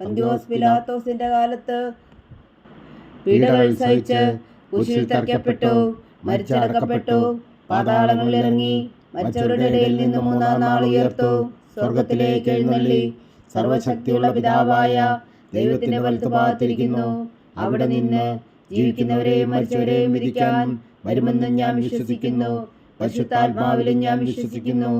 പന്തിയോസ് പിലാത്തോസിന്റെ കാലത്ത് പീഡകൾ സഹിച്ച് കുശിൽ തറയ്ക്കപ്പെട്ടു മരിച്ചടക്കപ്പെട്ടു പാതാളങ്ങളിൽ ഇറങ്ങി മരിച്ചവരുടെ ഇടയിൽ നിന്ന് മൂന്നാം നാൾ ഉയർത്തു സ്വർഗത്തിലേക്ക് എഴുന്നള്ളി സർവശക്തിയുള്ള പിതാവായ ദൈവത്തിന്റെ വലത്തുഭാഗത്തിരിക്കുന്നു. അവിടെ നിന്ന് ജീവിക്കുന്നവരെയും മരിച്ചവരെയും വിധിക്കാൻ വരുമെന്ന് ഞാൻ വിശ്വസിക്കുന്നു. പരിശുദ്ധാത്മാവിലും ഞാൻ വിശ്വസിക്കുന്നു.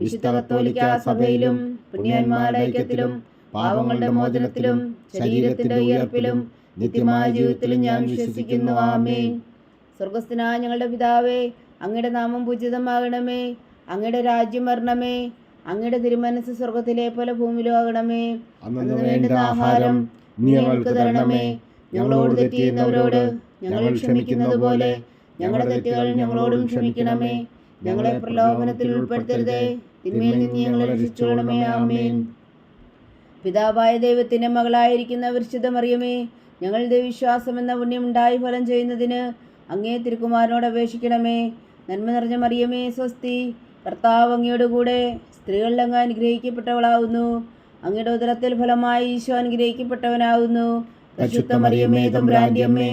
വിശുദ്ധ കത്തോലിക്ക സഭയിലും പുണ്യന്മാരുടെ ഐക്യത്തിലും പാവങ്ങളുടെ മോചനത്തിലും ശരീരത്തിന്റെ ഉയർപ്പിലും നിത്യമായ ജീവിതത്തിലും ഞാൻ വിശ്വസിക്കുന്നു. ആമേ സ്വർഗസ്ഥനായ ഞങ്ങളുടെ പിതാവേ അങ്ങയുടെ നാമം പൂജിതമാകണമേ. അങ്ങയുടെ രാജ്യം വരണമേ. അങ്ങയുടെ തിരുമനസ് സ്വർഗത്തിലെ പോലെ ഭൂമിയിലും ആകണമേ. അന്നു ആഹാരം നീ ഞങ്ങൾക്ക് തരണമേ. ഞങ്ങളോട് തെറ്റിയുന്നവരോട് ഞങ്ങൾ ക്ഷമിക്കുന്നത് പോലെ ഞങ്ങളുടെ തെറ്റുകൾ ഞങ്ങളോടും ക്ഷമിക്കണമേ. ഞങ്ങളെ പ്രലോഭനത്തിൽ ഉൾപ്പെടുത്തരുതേ. തിന്മയിൽ നിന്ന് ഞങ്ങളെ രക്ഷിച്ചോളണമേ ആമേൻ. പിതാവായ ദൈവത്തിന്റെ മകളായിരിക്കുന്ന വിശുദ്ധ മറിയമേ ഞങ്ങളുടെ വിശ്വാസം എന്ന പുണ്യം ഉണ്ടായി ഫലം ചെയ്യുന്നതിന് അങ്ങേ തിരുക്കുമാരനോട് അപേക്ഷിക്കണമേ. നന്മ നിറഞ്ഞ മറിയമേ സ്വസ്തി കർത്താവ് അങ്ങയുടെ കൂടെ സ്ത്രീകളിൽ അങ്ങ് അനുഗ്രഹിക്കപ്പെട്ടവളാവുന്നു. അങ്ങയുടെ ഉദരത്തിൽ ഫലമായി ഈശോ അനുഗ്രഹിക്കപ്പെട്ടവനാവുന്നു. പരിശുദ്ധ മറിയമേ അമ്മേ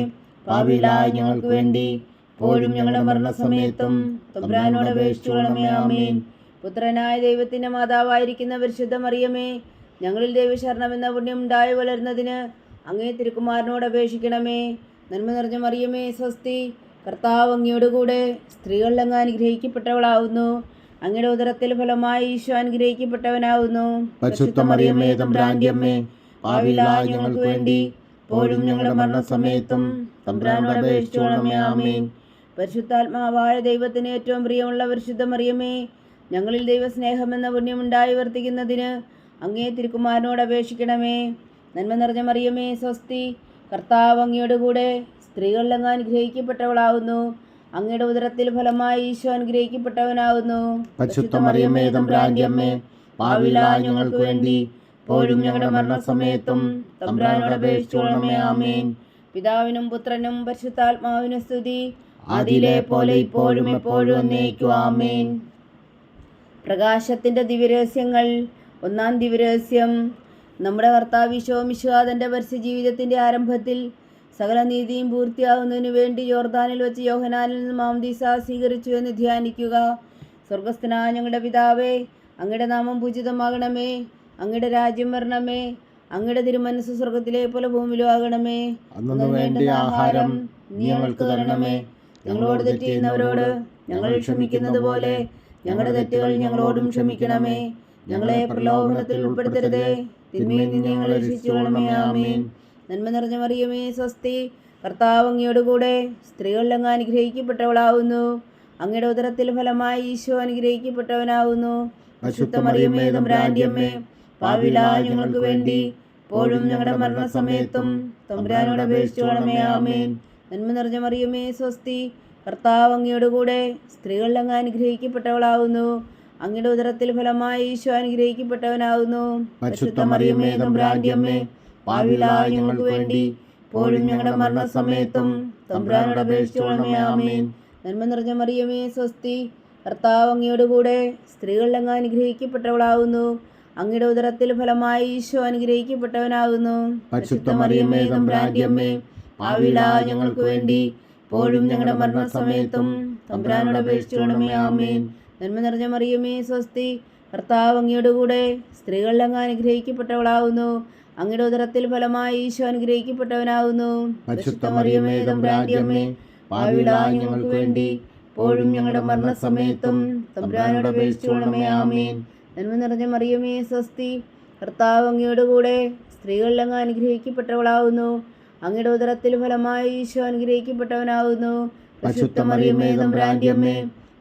ഞങ്ങൾക്ക് വേണ്ടി ഇപ്പോഴും ഞങ്ങളുടെ മരണസമയത്തും തമ്പുരാനോട് അപേക്ഷിച്ചുകൊള്ളണമേ ആമേൻ. പുത്രനായ ദൈവത്തിന്റെ മാതാവായിരിക്കുന്ന പരിശുദ്ധ മറിയമേ ഞങ്ങളിൽ ദൈവശരണം എന്ന പുണ്യം ഉണ്ടായി വളരുന്നതിന് അങ്ങേ തിരുക്കുമാരനോട് അപേക്ഷിക്കണമേ. നന്മ നിറഞ്ഞ മറിയമേ സ്വസ്തി. കർത്താവ് അങ്ങയോട് കൂടെ സ്ത്രീകളിൽ അങ്ങ് അനുഗ്രഹിക്കപ്പെട്ടവളാവുന്നു. അങ്ങയുടെ ഉദരത്തിൽ ഫലമായി ഈശോ അനുഗ്രഹിക്കപ്പെട്ടവനാവുന്നു. ഞങ്ങൾക്ക് വേണ്ടി പോലും ഞങ്ങളുടെ മരണസമയത്തും തമ്പുരാനോട് അപേക്ഷിച്ചോളമേ ആമേൻ. പരിശുദ്ധാത്മാവായ ദൈവത്തിന് ഏറ്റവും പ്രിയമുള്ള പരിശുദ്ധ മറിയമേ ഞങ്ങളിൽ ദൈവസ്നേഹം എന്ന പുണ്യം ഉണ്ടായി വർത്തിക്കുന്നതിന് അങ്ങേ തിരുക്കുമാരനോട് അപേക്ഷിക്കണമേ. നന്മ നിറഞ്ഞ മറിയമേ സ്വസ്തി. കർത്താവ് അങ്ങയുടെ കൂടെ സ്ത്രീകളിലെങ്ങാൻ ഗ്രഹിക്കപ്പെട്ടവളാവുന്നു അനുഗ്രഹിക്കപ്പെട്ടവളാവുന്നു. അങ്ങയുടെ ഉദരത്തിൽ ഫലമായി ഈശോ അനുഗ്രഹിക്കപ്പെട്ടവനാവുന്നു. പാവിലായ ഞങ്ങൾക്ക് വേണ്ടി പോലും ഞങ്ങളുടെ മരണസമയത്തും തമ്പുരാനോട് അപേക്ഷിച്ചോളമേ ആമേൻ. പിതാവിനും പുത്രനും പരിശുദ്ധാത്മാവിനും സ്തുതി. അതിലെ പോലെ ഇപ്പോഴും എപ്പോഴും എന്നേക്കും ആമേൻ. പ്രകാശത്തിന്റെ ദിവ്യരഹസ്യങ്ങൾ ഒന്നാം ദിവരഹസ്യം നമ്മുടെ കർത്താവ് ശോമിശാദന്റെ പരസ്യ ജീവിതത്തിന്റെ ആരംഭത്തിൽ സകല നീതിയും പൂർത്തിയാകുന്നതിനു വേണ്ടി ജോർദാനിൽ വെച്ച് യോഹനാനിൽ നിന്ന് മാമദീസ സ്വീകരിച്ചു എന്ന് ധ്യാനിക്കുക. സ്വർഗസ്ഥനായ ഞങ്ങളുടെ പിതാവേ അങ്ങയുടെ നാമം പൂജിതമാകണമേ. അങ്ങയുടെ രാജ്യം വരണമേ. അങ്ങയുടെ തിരുമനസ് സ്വർഗത്തിലെ പോലെ ഭൂമിയിലും ആകണമേ. വേണ്ട ആഹാരം ഞങ്ങൾക്ക് തരണമേ. ഞങ്ങളോട് തെറ്റ് ചെയ്യുന്നവരോട് ഞങ്ങൾ ക്ഷമിക്കുന്നത് പോലെ ഞങ്ങളുടെ തെറ്റുകൾ ഞങ്ങളോടും ക്ഷമിക്കണമേ. ഞങ്ങളെ പ്രലോഭനത്തിൽ ഉൾപ്പെടുത്തരുതേ. തിന്മയിൽ നിന്ന് ഞങ്ങളെ രക്ഷിച്ചുകൊള്ളണമേ ആമേൻ. നന്മ നിറഞ്ഞ മറിയമേ സ്വസ്തി. കർത്താവ് അങ്ങയോടുകൂടെ സ്ത്രീകളിൽ അങ്ങ് അനുഗ്രഹിക്കപ്പെട്ടവളാവുന്നു. അങ്ങയുടെ ഉദരത്തിൽ ഫലമായി ഈശോ അനുഗ്രഹിക്കപ്പെട്ടവനാവുന്നു. അശുദ്ധ മറിയമ്മേ തമ്പുരാന്റെ പാവില ഞങ്ങൾക്ക് വേണ്ടി ഇപ്പോഴും ഞങ്ങളുടെ മരണസമയത്തും തമ്പുരാനോട് അപേക്ഷിച്ചുകൊള്ളണമേ ആമേൻ. നന്മ നിറഞ്ഞ മറിയമേ സ്വസ്തി. കർത്താവ് അങ്ങയോടുകൂടെ സ്ത്രീകളിൽ അങ്ങ് അനുഗ്രഹിക്കപ്പെട്ടവളാവുന്നു. അങ്ങയുടെ ഉദരത്തിൽ ഫലമായി ഈശോ അനുഗ്രഹിക്കപ്പെട്ടവനാകുന്നു പരിശുദ്ധ മറിയമ്മേ തമ്പുരാന്റെ അമ്മേ പാവിലായ ഞങ്ങൾക്ക് വേണ്ടി ഇപ്പോഴും ഞങ്ങളുടെ മരണസമയത്തും തമ്പുരാനോട് അപേക്ഷിച്ചോളമേ ആമേൻ. നന്മ നിറഞ്ഞ മറിയമേ സ്വസ്തി കർത്താവ് അങ്ങയുടെ കൂടെ സ്ത്രീകളിൽ അങ്ങ് അനുഗ്രഹിക്കപ്പെട്ടവളാവുന്നു. അങ്ങയുടെ ഉദരത്തിൽ ഫലമായി ഈശോ അനുഗ്രഹിക്കപ്പെട്ടവനാകുന്നു പരിശുദ്ധ മറിയമ്മേ തമ്പുരാന്റെ അമ്മേ പാവിലായ ഞങ്ങൾക്ക് വേണ്ടി ഇപ്പോഴും ഞങ്ങളുടെ മരണസമയത്തും തമ്പ്രാനോട് അപേക്ഷിച്ചോളമേ ആമേൻ. നന്മ നിറഞ്ഞ മറിയമേ സ്വസ്തി. കർത്താവ് അങ്ങയുടെ കൂടെ സ്ത്രീകളിൽ അങ്ങ് അനുഗ്രഹിക്കപ്പെട്ടവളാവുന്നു. അങ്ങയുടെ ഉദരത്തിൽ ഫലമായി ഈശോ അനുഗ്രഹിക്കപ്പെട്ടവനാവുന്നു. മറിയമേ തമ്പുരാന്റെ അമ്മേ ഞങ്ങൾക്ക് വേണ്ടി ഇപ്പോഴും ഞങ്ങളുടെ മരണസമയത്തും തമ്പുരാനോട് അപേക്ഷിച്ചുകൊള്ളണമേ ആമീൻ. നന്മ നിറഞ്ഞ മറിയമേ സ്വസ്തി. കർത്താവ് അങ്ങയുടെ കൂടെ സ്ത്രീകളിൽ അങ്ങ് അനുഗ്രഹിക്കപ്പെട്ടവളാവുന്നു. അങ്ങയുടെ ഉദരത്തിൽ ഫലമായി ഈശോ അനുഗ്രഹിക്കപ്പെട്ടവനാവുന്നു. പരിശുദ്ധ മറിയമേ തമ്പുരാന്റെ അമ്മേ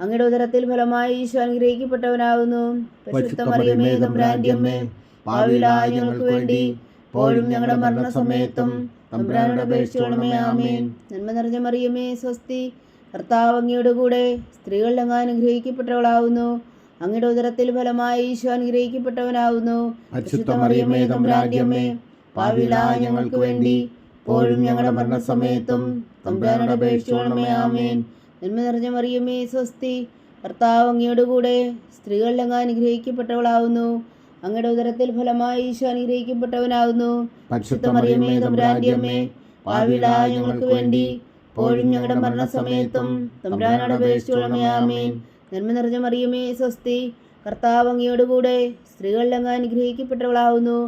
അങ്ങയുടെ ഉദരത്തിൽ ഫലമായി ഈശോ അനുഗ്രഹിക്കപ്പെട്ടവനാകുന്നു. പരിശുദ്ധ മറിയമേ തമ്പുരാന്റെ അമ്മേ പാവികളായ ഞങ്ങൾക്ക് വേണ്ടി ഇപ്പോഴും ഞങ്ങളുടെ മരണസമയത്തും തമ്പുരാനോട് അപേക്ഷിച്ചുകൊള്ളണമേ ആമേൻ. നന്മ നിറഞ്ഞ മറിയമേ സ്വസ്തി കർത്താവ് അങ്ങയുടെ കൂടെ സ്ത്രീകളിൽ അങ്ങ് അനുഗ്രഹിക്കപ്പെട്ടവളാവുന്നു. അങ്ങയുടെ ഉദരത്തിൽ ഫലമായി ഈശോ അനുഗ്രഹിക്കപ്പെട്ടവനാവുന്നു. ഞങ്ങൾക്ക് വേണ്ടി ഇപ്പോഴും ഞങ്ങളുടെ മരണസമയത്തും തമ്പുരാനോട് അപേക്ഷിച്ചുകൊള്ളണമേ ആമേൻ. നന്മ നിറഞ്ഞ മറിയമേ സ്വസ്തി. കർത്താവ് അങ്ങയുടെ കൂടെ സ്ത്രീകളിൽ അങ്ങ് അനുഗ്രഹിക്കപ്പെട്ടവളാകുന്നു അങ്ങയുടെ ഉദരത്തിൽ ഫലമായി ഈശോ അനുഗ്രഹിക്കപ്പെട്ടവനാവുന്നു. പരിശുദ്ധ മറിയമേ തമ്പുരാന്റെ അമ്മേ പാവികളായ ഞങ്ങൾക്ക് വേണ്ടി ഇപ്പോഴും ഞങ്ങളുടെ മരണസമയത്തും തമ്പുരാനോട് അപേക്ഷിച്ചുകൊള്ളണമേ ആമേൻ. നന്മ നിറഞ്ഞ മറിയമേ സ്വസ്തി. കർത്താവ് അങ്ങയുടെ കൂടെ സ്ത്രീകളിൽ അങ്ങ് അനുഗ്രഹിക്കപ്പെട്ടവളാകുന്നു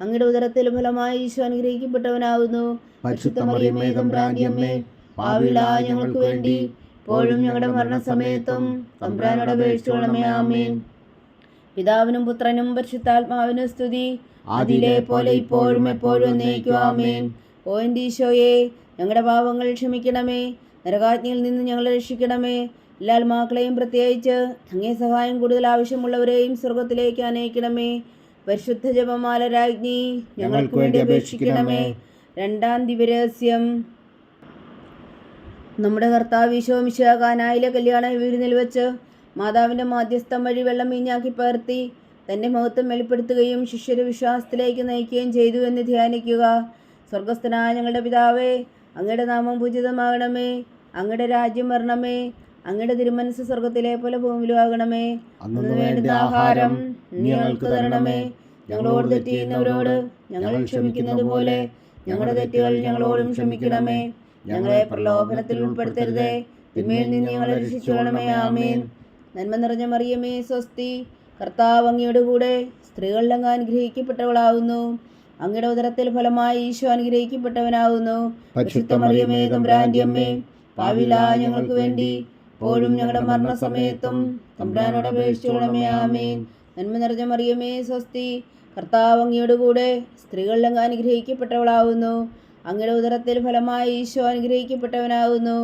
അങ്ങയുടെ ഉദരത്തിൽ ഫലമായി ഈശോ അനുഗ്രഹിക്കപ്പെട്ടവനാവുന്നു. പരിശുദ്ധ മറിയമേ തമ്പുരാന്റെ അമ്മേ പാവികളായ ഞങ്ങൾക്ക് വേണ്ടി ഇപ്പോഴും ഞങ്ങളുടെ മരണസമയത്തും തമ്പ്രാനോട് അപേക്ഷിച്ചോളമേ ആമീൻ. പിതാവിനും പുത്രനും പരിശുദ്ധാത്മാവിനും സ്തുതി. അതിലെ പോലെ ഇപ്പോഴും എപ്പോഴും എന്നേക്കും ആമേൻ. ഓ എന്റെ ഈശോയെ ഞങ്ങളുടെ പാപങ്ങൾ ക്ഷമിക്കണമേ. നരകാജ്ഞയിൽ നിന്ന് ഞങ്ങളെ രക്ഷിക്കണമേ. എല്ലാ ആത്മാക്കളെയും പ്രത്യേകിച്ച് അങ്ങേ സഹായം കൂടുതൽ ആവശ്യമുള്ളവരെയും സ്വർഗത്തിലേക്ക് അനയിക്കണമേ. പരിശുദ്ധ ജപമാല രാജ്ഞി ഞങ്ങൾക്ക് വേണ്ടി അപേക്ഷിക്കണമേ. രണ്ടാം ദിവരഹസ്യം നമ്മുടെ കർത്താവ് ഈശോ കാനായിലെ കല്യാണ വീടിനിൽ വെച്ച് മാതാവിന്റെ മാധ്യസ്ഥം വഴി വെള്ളം വീഞ്ഞാക്കി പകർത്തി തന്റെ മഹത്വം വെളിപ്പെടുത്തുകയും ശിഷ്യരെ വിശ്വാസത്തിലേക്ക് നയിക്കുകയും ചെയ്തു എന്ന് ധ്യാനിക്കുക. സ്വർഗസ്ഥനായ ഞങ്ങളുടെ പിതാവേ അങ്ങയുടെ നാമം പൂജിതമാകണമേ. അങ്ങയുടെ രാജ്യം വരണമേ. അങ്ങയുടെ തിരുമനസ് സ്വർഗത്തിലെ പോലെ ഭൂമിയിലും ആകണമേ. അന്നു വേണ്ട ആഹാരം ഞങ്ങൾക്ക് തരണമേ. ഞങ്ങളോട് തെറ്റ് ചെയ്യുന്നവരോട് ഞങ്ങൾ ക്ഷമിക്കുന്നത് പോലെ ഞങ്ങളുടെ തെറ്റുകൾ ഞങ്ങളോടും ക്ഷമിക്കണമേ. ഞങ്ങളെ പ്രലോഭനത്തിൽ ഉൾപ്പെടുത്തരുതേ. തിന്മയിൽ നിന്ന് ഞങ്ങളെ രക്ഷിച്ചുകൊള്ളണമേ. ആമേൻ. നന്മ നിറഞ്ഞ മറിയമേ സ്വസ്തി. കർത്താവ് അങ്ങയുടെ കൂടെ സ്ത്രീകളിൽ അങ്ങ് അനുഗ്രഹിക്കപ്പെട്ടവളാവുന്നു. അങ്ങയുടെ ഉദരത്തിൽ ഫലമായി ഈശോ അനുഗ്രഹിക്കപ്പെട്ടവനാവുന്നു. വിശുദ്ധ മറിയമേ അമ്മേ. പാവിലാ ഞങ്ങൾക്ക് വേണ്ടി ഇപ്പോഴും ഞങ്ങളുടെ മരണസമയത്തും തമ്പ്രാനോട് അപേക്ഷിച്ചുകൊള്ളണമേ. ആമേൻ. നന്മ നിറഞ്ഞ മറിയമേ സ്വസ്തി. കർത്താവ് അങ്ങയുടെ കൂടെ സ്ത്രീകളിൽ അങ്ങ് അനുഗ്രഹിക്കപ്പെട്ടവളാവുന്നു. അങ്ങയുടെ ഉദരത്തിൽ ഫലമായി ഈശോ അനുഗ്രഹിക്കപ്പെട്ടവനാകുന്നു.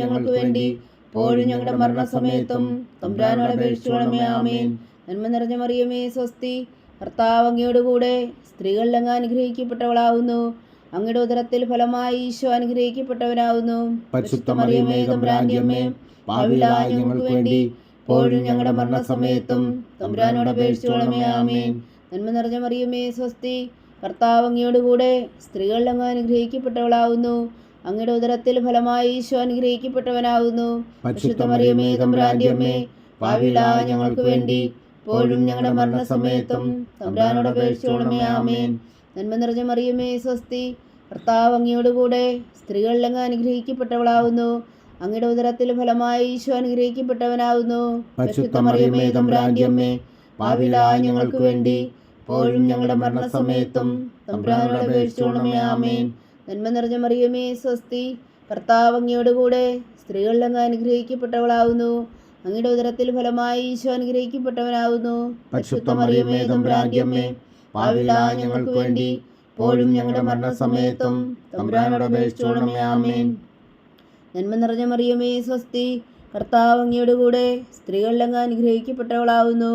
ഞങ്ങൾക്ക് വേണ്ടി പോഴും ഞങ്ങളുടെ മരണസമയത്തും തമ്പ്രാനോട് അപേക്ഷിച്ചോളമേ ആമേൻ. നന്മ നിറഞ്ഞ മറിയമേ സ്വസ്തി ഭർത്താവ് അങ്ങയോടുകൂടെ കൂടെ സ്ത്രീകളിൽ അങ്ങ് അനുഗ്രഹിക്കപ്പെട്ടവളാവുന്നു. അങ്ങയുടെ ഉദരത്തിൽ ഫലമായി ഈശോ അനുഗ്രഹിക്കപ്പെട്ടവനാവുന്നു. ഞങ്ങൾക്ക് വേണ്ടി പോഴും ഞങ്ങളുടെ മരണസമയത്തും തമ്പ്രാനോട് അപേക്ഷിച്ചോളമേ ആമേൻ. നന്മ നിറഞ്ഞ മറിയമേ സ്വസ്തി കർത്താവ് അങ്ങയോടുകൂടെ കൂടെ സ്ത്രീകളിൽ അങ്ങ് അനുഗ്രഹിക്കപ്പെട്ടവളാവുന്നു. അങ്ങയുടെ ഉദരത്തിൽ ഫലമായി ഈശോ അനുഗ്രഹിക്കപ്പെട്ടവനാവുന്നു. തമ്പുരാന്റെ അമ്മേ ഞങ്ങൾക്ക് വേണ്ടി ഇപ്പോഴും ഞങ്ങളുടെ മരണസമയത്തും തമ്പുരാനോട് അപേക്ഷിച്ചോളമേ ആമേൻ. നന്മ നിറഞ്ഞ മറിയമേ സ്വസ്തി കർത്താവ് അങ്ങയോടുകൂടെ സ്ത്രീകളിൽ അങ്ങ് അനുഗ്രഹിക്കപ്പെട്ടവളാവുന്നു. അങ്ങയുടെ ഉദരത്തിൽ ഫലമായി ഈശോ അനുഗ്രഹിക്കപ്പെട്ടവനാവുന്നു. പരിശുദ്ധ മറിയമേ തമ്പുരാന്റെ അമ്മേ പാവിലായ ഞങ്ങൾക്ക് വേണ്ടി ഇപ്പോഴും ഞങ്ങളുടെ മരണസമയത്തും തമ്പുരാനോട് ആമേൻ. നന്മ നിറഞ്ഞ മറിയമേ സ്വസ്തി. ഭർത്താവ് അങ്ങയുടെ കൂടെ സ്ത്രീകളിൽ അങ്ങ് അനുഗ്രഹിക്കപ്പെട്ടവളാവുന്നു. അങ്ങയുടെ ഉദരത്തിൽ ഫലമായി ഈശോ അനുഗ്രഹിക്കപ്പെട്ടവനാവുന്നു. പരിശുദ്ധ മറിയമേ ഞങ്ങൾക്ക് വേണ്ടി ഇപ്പോഴും ഞങ്ങളുടെ മരണസമയത്തും തമ്പുരാനോട് അപേക്ഷിച്ചുകൊള്ളണമേ ആമേൻ. നന്മ നിറഞ്ഞ മറിയമേ സ്വസ്തി. കർത്താവ് അങ്ങയുടെ കൂടെ സ്ത്രീകളിൽ അങ്ങ് അനുഗ്രഹിക്കപ്പെട്ടവളാവുന്നു.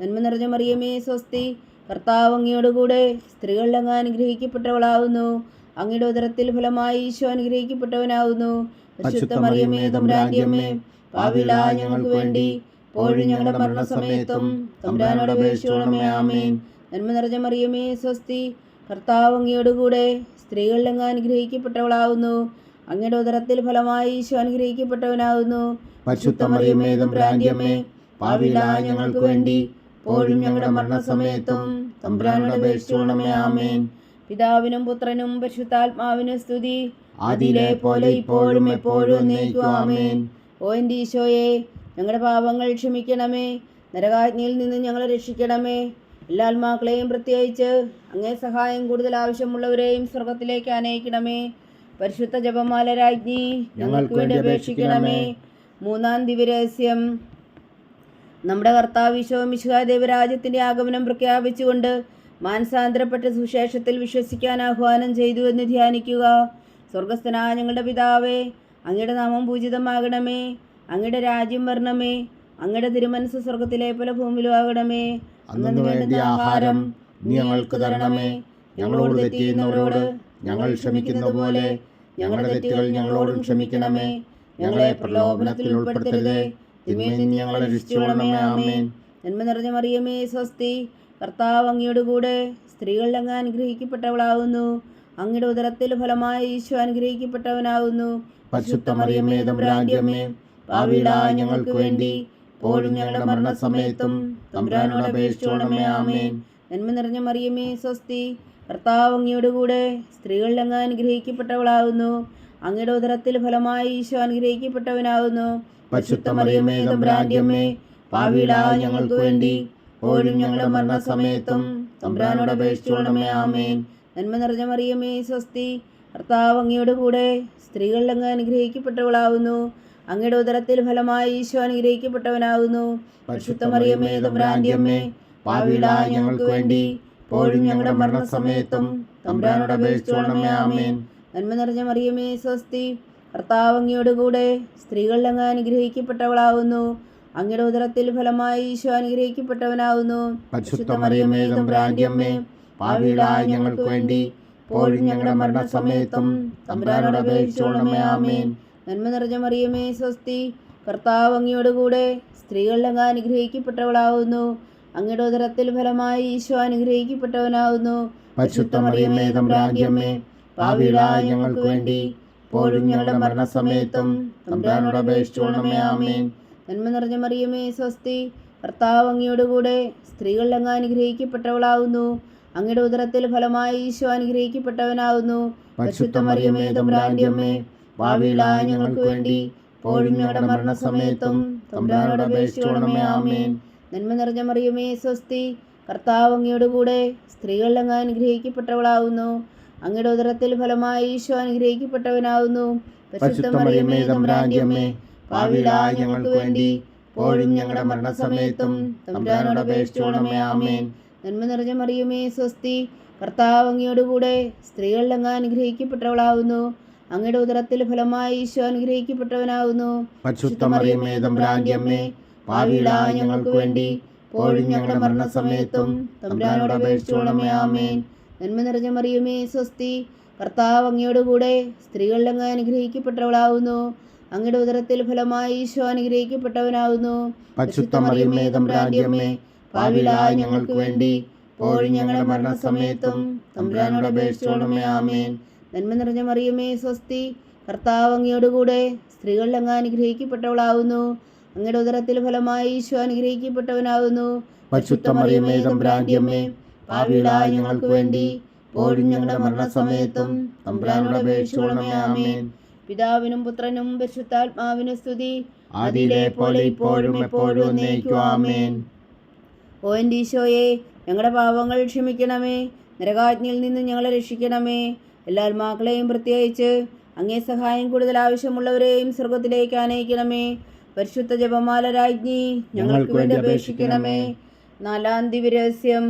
നന്മ നിറഞ്ഞ മറിയമേ സ്വസ്തി. കർത്താവ് അങ്ങയോട് കൂടെ സ്ത്രീകളിൽ അങ്ങ് അനുഗ്രഹിക്കപ്പെട്ടവളാവുന്നു. അങ്ങയുടെ ഉദരത്തിൽ ഫലമായി ഈശോ അനുഗ്രഹിക്കപ്പെട്ടവനാവുന്നു. പരിശുദ്ധ മറിയമേ അമ്മേ ഞങ്ങൾക്ക് വേണ്ടി ഇപ്പോഴും ഞങ്ങളുടെ മരണസമയത്തും തമ്പുരാനോട് ആമേൻ. നന്മ നിറഞ്ഞ മറിയമേ സ്വസ്തി. കർത്താവ് അങ്ങയോട് കൂടെ സ്ത്രീകളിൽ അങ്ങ് അനുഗ്രഹിക്കപ്പെട്ടവളാവുന്നു. അങ്ങയുടെ ഉദരത്തിൽ ഫലമായി ഈശോ അനുഗ്രഹിക്കപ്പെട്ടവനാവുന്നു. പരിശുദ്ധ മറിയമേ അമ്മേ ഞങ്ങൾക്ക് വേണ്ടി ഇപ്പോഴും ഞങ്ങളുടെ മരണസമയത്തും തമ്പുരാനോട് അപേക്ഷിച്ചോണമേ ആമേൻ. പിതാവിനും പുത്രനും പരിശുദ്ധാത്മാവിനും സ്തുതി. അതിലെ പോലെ ഇപ്പോഴും എപ്പോഴും എന്നേക്കും ആമേൻ. ഓ എന്റെ ഈശോയെ ഞങ്ങളുടെ പാപങ്ങൾ ക്ഷമിക്കണമേ. നരകാജ്ഞയിൽ നിന്ന് ഞങ്ങളെ രക്ഷിക്കണമേ. എല്ലാ ആത്മാക്കളെയും പ്രത്യേകിച്ച് അങ്ങേ സഹായം കൂടുതൽ ആവശ്യമുള്ളവരെയും സ്വർഗത്തിലേക്ക് അനയിക്കണമേ. പരിശുദ്ധ ജപമാല രാജ്ഞി ഞങ്ങൾക്ക് വേണ്ടി അപേക്ഷിക്കണമേ. മൂന്നാം ദിവരഹസ്യം നമ്മുടെ കർത്താവ് ഈശോമിശുഹ മിശിഹാ ദേവരാജ്യത്തിന്റെ ആഗമനം പ്രഖ്യാപിച്ചുകൊണ്ട് മാനസാന്തരപ്പെട്ട സുശേഷത്തിൽ വിശ്വസിക്കാൻ ആഹ്വാനം ചെയ്തു എന്ന് ധ്യാനിക്കുക. സ്വർഗസ്ഥനായ ഞങ്ങളുടെ പിതാവേ അങ്ങയുടെ നാമം പൂജിതമാകണമേ അങ്ങയുടെ രാജ്യം വരണമേ അങ്ങയുടെ തിരുമനസ് സ്വർഗത്തിലെ പല ഭൂമിയിലും ആകണമേ അന്നു വേണ്ട ആഹാരം ഞങ്ങൾക്ക് തരണമേ. ഞങ്ങളോട് തെറ്റിയുന്നവരോട് ഞങ്ങൾ ക്ഷമിക്കുന്ന പോലെ ഞങ്ങളുടെ തെറ്റുകൾ ഞങ്ങളോടും ക്ഷമിക്കണമേ. ഞങ്ങളെ പ്രലോഭനത്തിൽ ഉൾപ്പെടുത്തരുതേ. തിന്മയിൽ ഞങ്ങളെ രക്ഷിച്ചുകൊള്ളണമേ ആമേൻ. നന്മ നിറഞ്ഞ മറിയമേ സ്വസ്തി. കർത്താവ് അങ്ങയുടെ കൂടെ സ്ത്രീകളിൽ അങ്ങ് അനുഗ്രഹിക്കപ്പെട്ടവളാകുന്നു അങ്ങയുടെ ഉദരത്തിൽ ഫലമായി ഈശോ അനുഗ്രഹിക്കപ്പെട്ടവനാകുന്നു പരിശുദ്ധ മറിയമ്മേ തമ്പുരാന്റെ അമ്മേ. പാപികളായ ഞങ്ങൾക്ക് വേണ്ടി ഇപ്പോഴും ഞങ്ങളുടെ മരണസമയത്തും തമ്പുരാനോട് അപേക്ഷിച്ചോളമേ ആമേൻ. നന്മ നിറഞ്ഞ മറിയമേ സ്വസ്തി. കർത്താവ് അങ്ങയുടെ കൂടെ സ്ത്രീകളിൽ അങ്ങ് അനുഗ്രഹിക്കപ്പെട്ടവളാകുന്നു അങ്ങയുടെ ഉദരത്തിൽ ഫലമായി ഈശോ അനുഗ്രഹിക്കപ്പെട്ടവനാകുന്നു. പരിശുദ്ധ മറിയമ്മേ തമ്പുരാന്റെ അമ്മേ ഞങ്ങൾക്ക് വേണ്ടി ഇപ്പോഴും ഞങ്ങളുടെ മരണസമയത്തും തമ്പ്രാനോട് അപേക്ഷിച്ചുകൊള്ളണമേ ആമേൻ. നന്മ നിറഞ്ഞ മറിയമേ സ്വസ്തി കർത്താവ് അങ്ങയുടെ കൂടെ സ്ത്രീകളിൽ അങ്ങ് അനുഗ്രഹിക്കപ്പെട്ടവളാകുന്നു അങ്ങയുടെ ഉദരത്തിൽ ഫലമായി ഈശോ അനുഗ്രഹിക്കപ്പെട്ടവനാകുന്നു. പരിശുദ്ധ മറിയമേ തമ്പുരാന്റെ അമ്മേ ഞങ്ങൾക്ക് വേണ്ടി ഇപ്പോഴും ഞങ്ങളുടെ മരണസമയത്തും തമ്പ്രാനോട് അപേക്ഷിച്ചുകൊള്ളണമേ ആമേൻ. നന്മ നിറഞ്ഞ മറിയമേ സ്വസ്തി. കർത്താവങ്ങിയോടുകൂടെ സ്ത്രീകൾ അങ്ങ് അനുഗ്രഹിക്കപ്പെട്ടവളാവുന്നു. അങ്ങയുടെ ഉദരത്തിൽ ഫലമായി ഈശോ അനുഗ്രഹിക്കപ്പെട്ടവനാവുന്നു. പാപികളായ ഞങ്ങൾക്ക് വേണ്ടി ഞങ്ങളുടെ മരണസമയത്തും തമ്പുരാനോട് അപേക്ഷിച്ചോളമേ ആമേൻ. നന്മ നിറഞ്ഞ മറിയമേ സ്വസ്തി. കർത്താവ് അങ്ങയോടുകൂടെ കൂടെ സ്ത്രീകളിൽ അങ്ങ് അനുഗ്രഹിക്കപ്പെട്ടവളാവുന്നു. അങ്ങയുടെ ഉദരത്തിൽ ഫലമായി ഈശോ അനുഗ്രഹിക്കപ്പെട്ടവനാവുന്നു. പരിശുദ്ധ മറിയമേ അമ്മേ പാപികളായ ഞങ്ങൾക്ക് വേണ്ടി ഇപ്പോഴും ഞങ്ങളുടെ മരണസമയത്തും തമ്പുരാനോട് അപേക്ഷിച്ചോളമേ ആമേൻ. നന്മ നിറഞ്ഞ മറിയമേ സ്വസ്തി. കർത്താവ് അങ്ങയോടുകൂടെ കൂടെ സ്ത്രീകളിൽ അങ്ങ് അനുഗ്രഹിക്കപ്പെട്ടവളാവുന്നു. അങ്ങയുടെ ഉദരത്തിൽ ഫലമായി ഈശോ അനുഗ്രഹിക്കപ്പെട്ടവനാവുന്നു. പരിശുദ്ധ മറിയമേ പാപികളായ ഞങ്ങൾക്ക് വേണ്ടി ഇപ്പോഴും ഞങ്ങളുടെ മരണസമയത്തും ആമേൻ. നന്മ നിറഞ്ഞ മറിയമേ സ്വസ്തി. കർത്താവ് അങ്ങയോടുകൂടെ കൂടെ സ്ത്രീകളിൽ അങ്ങ് അനുഗ്രഹിക്കപ്പെട്ടവളാകുന്നു അങ്ങയുടെ ഉദരത്തിൽ ഫലമായി ഈശോ അനുഗ്രഹിക്കപ്പെട്ടവനാവുന്നു. പരിശുദ്ധ മറിയമ്മേ തമ്പുരാന്റെ അമ്മേ പാപികളായ ഞങ്ങൾക്ക് വേണ്ടി ഇപ്പോഴും ഞങ്ങളുടെ മരണസമയത്തും തമ്പുരാനോട് അപേക്ഷിച്ചോളമേ ആമേൻ. നന്മ നിറഞ്ഞ മറിയമേ സ്വസ്തി കർത്താവ് അങ്ങയുടെ കൂടെ സ്ത്രീകളിൽ അങ്ങ് അനുഗ്രഹിക്കപ്പെട്ടവളാകുന്നു അങ്ങയുടെ ഉദരത്തിൽ ഫലമായി ഈശോ അനുഗ്രഹിക്കപ്പെട്ടവനാവുന്നു. ഞങ്ങൾക്ക് വേണ്ടി ഇപ്പോഴും ഞങ്ങളുടെ മരണസമയത്തും തമ്പുരാനോട് ആമേൻ. നന്മ നിറഞ്ഞ മറിയുമേ സ്വസ്തി. കർത്താവ് അങ്ങയോടുകൂടെ സ്ത്രീകളിൽ അങ്ങ് അനുഗ്രഹിക്കപ്പെട്ടവളാകുന്നു അങ്ങയുടെ ഉദരത്തിൽ ഫലമായി ഈശോ അനുഗ്രഹിക്കപ്പെട്ടവനാവുന്നു. അമ്മേ ഞങ്ങൾക്ക് വേണ്ടി ഞങ്ങളുടെ മരണസമയത്തും തമ്പുരാനോട് അപേക്ഷിച്ചോളമേ ആമേൻ. നന്മ നിറഞ്ഞ മറിയുമേ സ്വസ്തി. കർത്താവ് അങ്ങയോടുകൂടെ സ്ത്രീകളിൽ അങ്ങ് അനുഗ്രഹിക്കപ്പെട്ടവളാകുന്നു അങ്ങയുടെ ഉദരത്തിൽ ഫലമായി ഈശോ അനുഗ്രഹിക്കപ്പെട്ടവനാവുന്നു. അമ്മേ പാപികളായ ഞങ്ങൾക്ക് വേണ്ടി പോഴും ഞങ്ങളുടെ മരണസമയത്തും തമ്പുരാനോട് അപേക്ഷിച്ചോളമേ ആമേൻ. പിതാവിനും പുത്രനും പരിശുദ്ധാത്മാവിനും സ്തുതി. ആദിയിലെ പോലെ ഇപ്പോഴും എപ്പോഴും ആമേൻ. ഓ എന്റെ ഈശോയെ ഞങ്ങളുടെ പാപങ്ങൾ ക്ഷമിക്കണമേ. നരകാജ്ഞയിൽ നിന്ന് ഞങ്ങളെ രക്ഷിക്കണമേ. എല്ലാ ആത്മാക്കളെയും പ്രത്യേകിച്ച് അങ്ങേ സഹായം കൂടുതൽ ആവശ്യമുള്ളവരെയും സ്വർഗത്തിലേക്ക് ആനയിക്കണമേ. പരിശുദ്ധ ജപമാല രാജ്ഞി ഞങ്ങൾക്ക് വേണ്ടി അപേക്ഷിക്കണമേ. നാലാം ദിവരഹസ്യം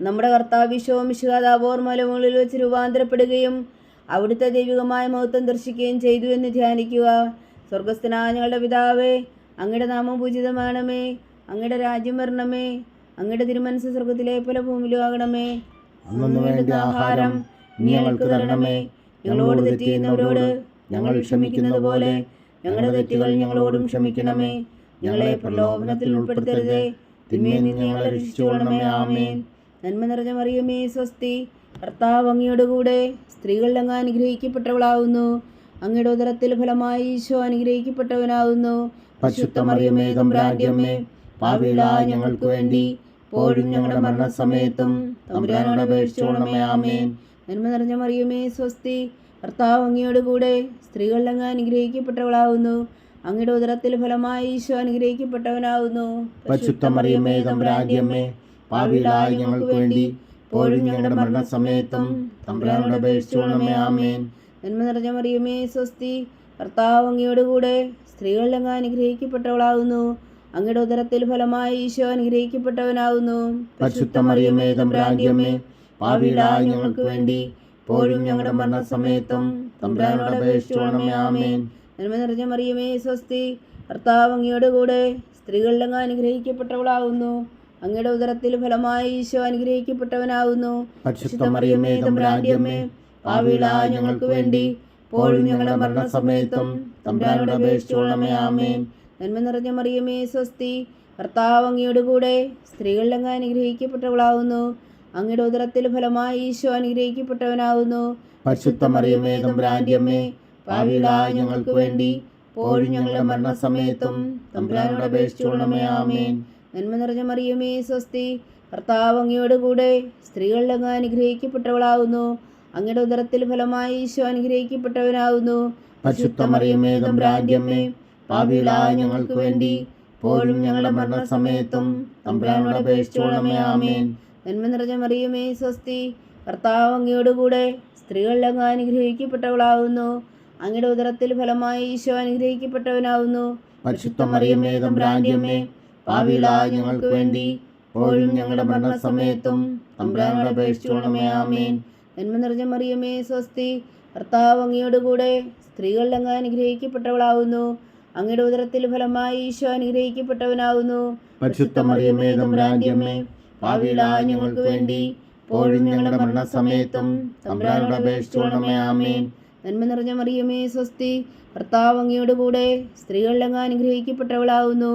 നമ്മുടെ കർത്താവിശ്വവും വിശ്വാതാവോർ മലമുകളിൽ വെച്ച് രൂപാന്തരപ്പെടുകയും അവിടുത്തെ ദൈവികമായ മഹത്വം ദർശിക്കുകയും ചെയ്തു എന്ന് ധ്യാനിക്കുക. സ്വർഗസ്ഥനായ ഞങ്ങളുടെ പിതാവേ അങ്ങയുടെ നാമം പൂജിതമാണമേ അങ്ങയുടെ രാജ്യം വരണമേ അങ്ങയുടെ തിരുമനസ് സ്വർഗത്തിലെ പല ഭൂമിയിലും ആകണമേ. ആഹാരം നീ ഞങ്ങൾക്ക് തരണമേ. ഞങ്ങളോട് തെറ്റ് ചെയ്യുന്നവരോട് ഞങ്ങൾ ക്ഷമിക്കുന്നത് പോലെ ഞങ്ങളുടെ തെറ്റുകൾ ഞങ്ങളോടും ക്ഷമിക്കണമേ. ഞങ്ങളെ പ്രലോഭനത്തിൽ ഉൾപ്പെടുത്തരുതേ. തിന്മയിൽ നിന്ന് ഞങ്ങളെ രക്ഷിച്ചുകൊള്ളണമേ. ആമേൻ. നന്മ നിറഞ്ഞ മറിയമേ സ്വസ്തി. കർത്താവ് അങ്ങയുടെ കൂടെ സ്ത്രീകളുടെ അങ്ങ് അനുഗ്രഹിക്കപ്പെട്ടവളാവുന്നു. അങ്ങയുടെ ഉദരത്തിൽ ഫലമായി ഈശോ അനുഗ്രഹിക്കപ്പെട്ടവനാവുന്നു. പരിശുദ്ധ മറിയമേ പാവിള ഞങ്ങൾക്ക് വേണ്ടി പോഴും ഞങ്ങളുടെ മരണസമയത്തും തമ്പുരാനോട് അപേക്ഷിച്ചോളണമേ ആമേൻ. നന്മ നിറഞ്ഞ മറിയമേ സ്വസ്തി. കർത്താവ് അങ്ങയുടെ കൂടെ സ്ത്രീകളിൽ അങ്ങ് അനുഗ്രഹിക്കപ്പെട്ടവളാവുന്നു. അങ്ങയുടെ ഉദരത്തിൽ ഫലമായി ഈശോ അനുഗ്രഹിക്കപ്പെട്ടവനാവുന്നു. പരിശുദ്ധ മറിയമേ തമ്പുരാന്റെ അമ്മേ പാപികളായ ഞങ്ങൾക്ക് വേണ്ടി ഇപ്പോഴും ഞങ്ങളുടെ മരണസമയത്തും തമ്പുരാനോട് അപേക്ഷിച്ചോണമേ ആമേൻ. നന്മ നിറഞ്ഞ മറിയുമേ സ്വസ്തി. കർത്താവ് അങ്ങയുടെ കൂടെ സ്ത്രീകളിൽ അങ്ങ് അനുഗ്രഹിക്കപ്പെട്ടവളാവുന്നു. അങ്ങയുടെ ഉദരത്തിൽ ഫലമായി ഈശോ അനുഗ്രഹിക്കപ്പെട്ടവനാകുന്നു പരിശുദ്ധ മറിയമേ തമ്പുരാന്റെ അമ്മേ ഞങ്ങൾക്ക് വേണ്ടി ഇപ്പോഴും ഞങ്ങളുടെ മരണസമയത്തും തമ്പ്രാനോട് അപേക്ഷിച്ചോളണമേ ആമേൻ. നന്മ നിറഞ്ഞ മറിയമേ സ്വസ്തി. കർത്താവ് അങ്ങയുടെ കൂടെ സ്ത്രീകളിൽ അങ്ങ് അനുഗ്രഹിക്കപ്പെട്ടവളാവുന്നു. അങ്ങയുടെ ഉദരത്തിൽ ഫലമായി ഈശോ അനുഗ്രഹിക്കപ്പെട്ടവനാവുന്നു. തമ്പുരാന്റെ അമ്മേ ഞങ്ങൾക്ക് വേണ്ടി പോഴും ഞങ്ങളുടെ മരണസമയത്തും തമ്പുരാനോട് അപേക്ഷിച്ചോളണമേ ആമേൻ. നന്മ നിറഞ്ഞ മറിയമേ സ്വസ്തി ഭർത്താവ് അങ്ങയുടെ കൂടെ സ്ത്രീകളിൽ അങ്ങ് അനുഗ്രഹിക്കപ്പെട്ടവളാവുന്നു. അങ്ങയുടെ ഉദരത്തിൽ ഫലമായി ഈശോ അനുഗ്രഹിക്കപ്പെട്ടവനാവുന്നു. പരിശുദ്ധ മറിയമേ തമ്പുരാന്റെ അമ്മേ ഞങ്ങൾക്ക് വേണ്ടി പോഴും ഞങ്ങളുടെ മരണസമയത്തും തമ്പ്രാനോട് അപേക്ഷിച്ചുകൊള്ളമേ ആമേൻ. നന്മ നിറഞ്ഞ മറിയമേ സ്വസ്തി. കർത്താവ് കൂടെ സ്ത്രീകളിൽ അങ്ങ് അനുഗ്രഹിക്കപ്പെട്ടവളാവുന്നു. അങ്ങയുടെ ഉദരത്തിൽ ഫലമായി ഈശോ അനുഗ്രഹിക്കപ്പെട്ടവനാവുന്നു. മറിയമേ തമ്പുരാന്റെ അമ്മേ പാപികളായ ഞങ്ങൾക്ക് വേണ്ടി ഇപ്പോഴും ഞങ്ങളുടെ മരണസമയത്തും തമ്പുരാനോട് അപേക്ഷിച്ചോളണമേ ആമേൻ. നന്മ നിറഞ്ഞ മറിയമേ സ്വസ്തി. കർത്താവ് കൂടെ സ്ത്രീകളിൽ അങ്ങ് അനുഗ്രഹിക്കപ്പെട്ടവളാവുന്നു. അങ്ങയുടെ ഉദരത്തിൽ ഫലമായി ഈശോ അനുഗ്രഹിക്കപ്പെട്ടവനാവുന്നു. പരിശുദ്ധ മറിയമേ തമ്പുരാന്റെ പാപികളായ ഞങ്ങൾക്ക് വേണ്ടി ഇപ്പോഴും ഞങ്ങളുടെ മരണസമയത്തും തമ്പുരാനോട് അപേക്ഷിച്ചോണമേ ആമേൻ. നന്മ നിറഞ്ഞ മറിയമേ സ്വസ്തി. ഭർത്താവ് അങ്ങയുടെ കൂടെ സ്ത്രീകളിൽ അനുഗ്രഹിക്കപ്പെട്ടവളാവുന്നു. അങ്ങയുടെ ഉദരത്തിൽ ഫലമായി ഈശോ അനുഗ്രഹിക്കപ്പെട്ടവനാവുന്നു. പരിശുദ്ധ മറിയമേ തമ്പുരാന്റെ അമ്മേ പാപികളായ ഞങ്ങൾക്ക് വേണ്ടി ഇപ്പോഴും ഞങ്ങളുടെ മരണസമയത്തും തമ്പുരാനോട് അപേക്ഷിച്ചോളണമേ ആമേൻ. നന്മ നിറഞ്ഞ മറിയമേ സ്വസ്തി. ഭർത്താവ് അങ്ങയുടെ കൂടെ സ്ത്രീകളിൽ അങ്ങ് അനുഗ്രഹിക്കപ്പെട്ടവളാവുന്നു.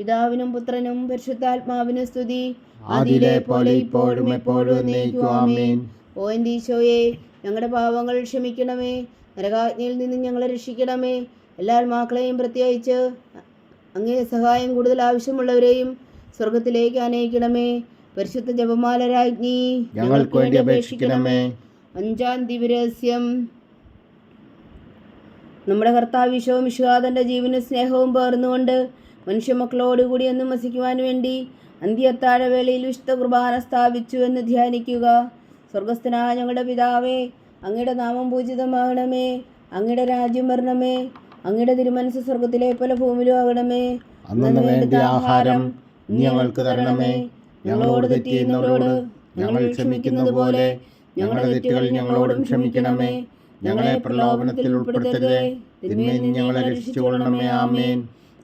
പിതാവിനും പുത്രനും പരിശുദ്ധാത്മാവിനും സ്തുതി. അതിലെ പോലെ ഇപ്പോഴും എപ്പോഴും ഓ എൻ ദീശോയെ ഞങ്ങളുടെ പാവങ്ങൾ ക്ഷമിക്കണമേ. നരകാജ്ഞയിൽ നിന്ന് ഞങ്ങളെ രക്ഷിക്കണമേ. എല്ലാ ആത്മാക്കളെയും പ്രത്യേകിച്ച് അങ്ങേ സഹായം കൂടുതൽ ആവശ്യമുള്ളവരെയും സ്വർഗത്തിലേക്ക് അനയിക്കണമേ. പരിശുദ്ധ ജപമാല രാജ്ഞി ഞങ്ങൾക്ക് വേണ്ടി അപേക്ഷിക്കണമേ. അഞ്ചാം ദിവരഹസ്യം നമ്മുടെ കർത്താവ് വിശോ വിശ്വാദന്റെ ജീവനും സ്നേഹവും പകർന്നുകൊണ്ട് മനുഷ്യമക്കളോടുകൂടി ഒന്ന് വസിക്കുവാൻ വേണ്ടി അന്ത്യത്താഴവേളയിൽ വിശുദ്ധ കുർബാന സ്ഥാപിച്ചു എന്ന് ധ്യാനിക്കുക. സ്വർഗസ്ഥനായ ഞങ്ങളുടെ പിതാവേ അങ്ങയുടെ നാമം പൂജിതമാകണമേ അങ്ങയുടെ രാജ്യം വരണമേ അങ്ങയുടെ തിരുമനസ് സ്വർഗത്തിലെ പോലെ ഭൂമിയിലും ആകണമേ. അന്നു വേണ്ട ആഹാരം ഞങ്ങൾക്ക് തരണമേ. ഞങ്ങളോട് തെറ്റ് ചെയ്യുന്നവരോട് ഞങ്ങൾ ക്ഷമിക്കുന്നത് പോലെ ഞങ്ങളുടെ തെറ്റുകൾ ഞങ്ങളോടും ക്ഷമിക്കണമേ. ഞങ്ങളെ പ്രലോഭനത്തിൽ ഉൾപ്പെടുത്തരുതേ. തിന്മയിൽ ഞങ്ങളെ രക്ഷിച്ചുകൊള്ളണമേ. ആമേൻ.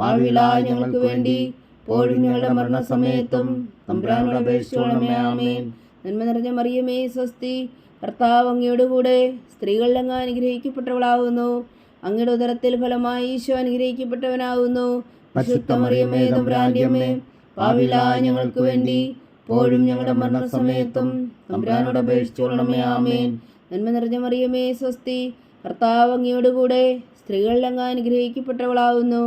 പാവിളായ ഞങ്ങൾക്ക് വേണ്ടി പോഴും ഞങ്ങളുടെ മരണസമയത്തും തമ്പുരാനോട് അപേക്ഷിച്ചോളണമേ ആമേൻ. നന്മ നിറഞ്ഞ മറിയമേ സ്വസ്തി. കർത്താവ് അങ്ങയുടെ കൂടെ സ്ത്രീകളിൽ അങ്ങ് അനുഗ്രഹിക്കപ്പെട്ടവളാവുന്നു. അങ്ങയുടെ ഉദരത്തിൽ ഫലമായി ഈശോ അനുഗ്രഹിക്കപ്പെട്ടവനാവുന്നു. മറിയമേ തമ്പുരാന്റെ അമ്മേ പാപികളായ ഞങ്ങൾക്ക് വേണ്ടി പോഴും ഞങ്ങളുടെ മരണസമയത്തും തമ്പുരാനോട് അപേക്ഷിച്ചോളമേ ആമേൻ. നന്മ നിറഞ്ഞ മറിയമേ സ്വസ്തി. കർത്താവ് അങ്ങയുടെ കൂടെ സ്ത്രീകളിൽ അങ്ങ് അനുഗ്രഹിക്കപ്പെട്ടവളാകുന്നു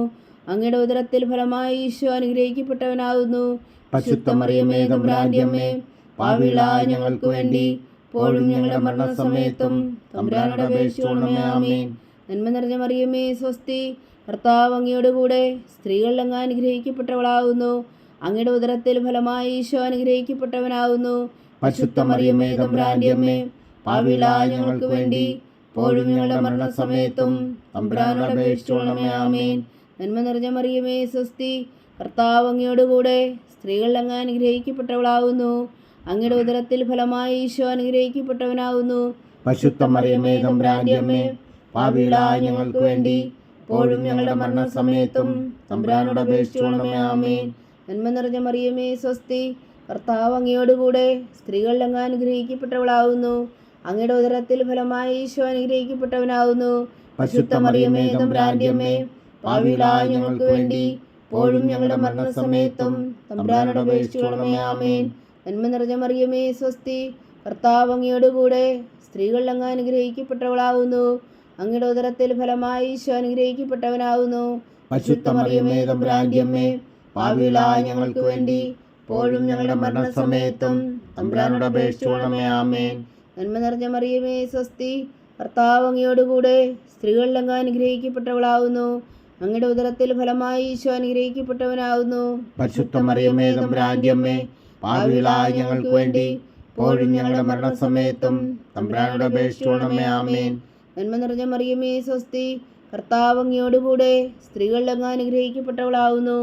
അങ്ങയുടെ ഉദരത്തിൽ ഫലമായി ഈശോ അനുഗ്രഹിക്കപ്പെട്ടവനാകുന്നു. ഞങ്ങൾക്ക് വേണ്ടി ഇപ്പോഴും ഞങ്ങളുടെ മരണസമയത്തും തമ്പുരാനോട് ആമേൻ. നന്മ നിറഞ്ഞ മറിയമേ സ്വസ്തി കർത്താവ് അങ്ങയുടെ കൂടെ സ്ത്രീകൾ അങ്ങ് അനുഗ്രഹിക്കപ്പെട്ടവളാകുന്നു. അങ്ങയുടെ ഉദരത്തിൽ ഫലമായി ഈശോ അനുഗ്രഹിക്കപ്പെട്ടവനാകുന്നു. ഞങ്ങൾക്ക് വേണ്ടി ഇപ്പോഴും ഞങ്ങളുടെ മരണസമയത്തും തമ്പുരാനോട് ആമേൻ. നന്മ നിറഞ്ഞ മറിയമേ സ്വസ്തി. കർത്താവ് അങ്ങയോടുകൂടെ കൂടെ സ്ത്രീകളിൽ അങ്ങ് അനുഗ്രഹിക്കപ്പെട്ടവളാകുന്നു അങ്ങയുടെ ഉദരത്തിൽ ഫലമായി ഈശോ അനുഗ്രഹിക്കപ്പെട്ടവനാകുന്നു പരിശുദ്ധ മറിയമേ തമ്പുരാന്റെ അമ്മേ പാപികളായ ഞങ്ങൾക്ക് വേണ്ടി ഇപ്പോഴും ഞങ്ങളുടെ മരണസമയത്തും തമ്പുരാനോട് അപേക്ഷിച്ചുകൊള്ളണമേ ആമേൻ. നന്മ നിറഞ്ഞ മറിയമേ സ്വസ്തി. കർത്താവ് അങ്ങയോടുകൂടെ സ്ത്രീകളിൽ അങ്ങ് അനുഗ്രഹിക്കപ്പെട്ടവളാകുന്നു അങ്ങയുടെ ഉദരത്തിൽ ഫലമായി ഈശോ അനുഗ്രഹിക്കപ്പെട്ടവനാകുന്നു പരിശുദ്ധ മറിയമേ തമ്പുരാന്റെ അമ്മേ പാപികളായ ഞങ്ങൾക്ക് വേണ്ടി ഇപ്പോഴും ഞങ്ങളുടെ മരണസമയത്തും തമ്പ്രാനോട് അപേക്ഷിച്ചുകൊള്ളണമേ ആമേൻ. നന്മ നിറഞ്ഞ മറിയമേ സ്വസ്തി. കർത്താവ് അങ്ങയോട് കൂടെ സ്ത്രീകൾ അങ്ങ് അനുഗ്രഹിക്കപ്പെട്ടവളാവുന്നു. അങ്ങയുടെ ഉദരത്തിൽ ഫലമായി ഈശോ അനുഗ്രഹിക്കപ്പെട്ടവനാവുന്നു. പരിശുദ്ധ മറിയമേ തമ്പുരാന്റെ അമ്മേ പാപികളായ ഞങ്ങൾക്ക് വേണ്ടി ഇപ്പോഴും ഞങ്ങളുടെ മരണസമയത്തും തമ്പ്രാനോട് അപേക്ഷിച്ചുകൊള്ളണമേ ആമേൻ. നന്മ നിറഞ്ഞ മറിയമേ സ്വസ്തി. കർത്താവ് അങ്ങയോട് കൂടെ സ്ത്രീകളിൽ അങ്ങ് അനുഗ്രഹിക്കപ്പെട്ടവളാകുന്നു അങ്ങയുടെ ഉദരത്തിൽ ഫലമായി ഈശോ അനുഗ്രഹിക്കപ്പെട്ടവനാകുന്നു പരിശുദ്ധ മറിയമേ തമ്പുരാന്റെ അമ്മേ പാപികളായ ഞങ്ങൾക്ക് വേണ്ടി ഇപ്പോഴും ഞങ്ങളുടെ മരണസമയത്തും തമ്പുരാനോട് അപേക്ഷിച്ചുകൊള്ളണമേ ആമേൻ. നന്മ നിറഞ്ഞ മറിയമേ സ്വസ്തി കർത്താവ് അങ്ങയോടുകൂടെ സ്ത്രീകളിൽ അങ്ങ് അനുഗ്രഹിക്കപ്പെട്ടവളാവുന്നു.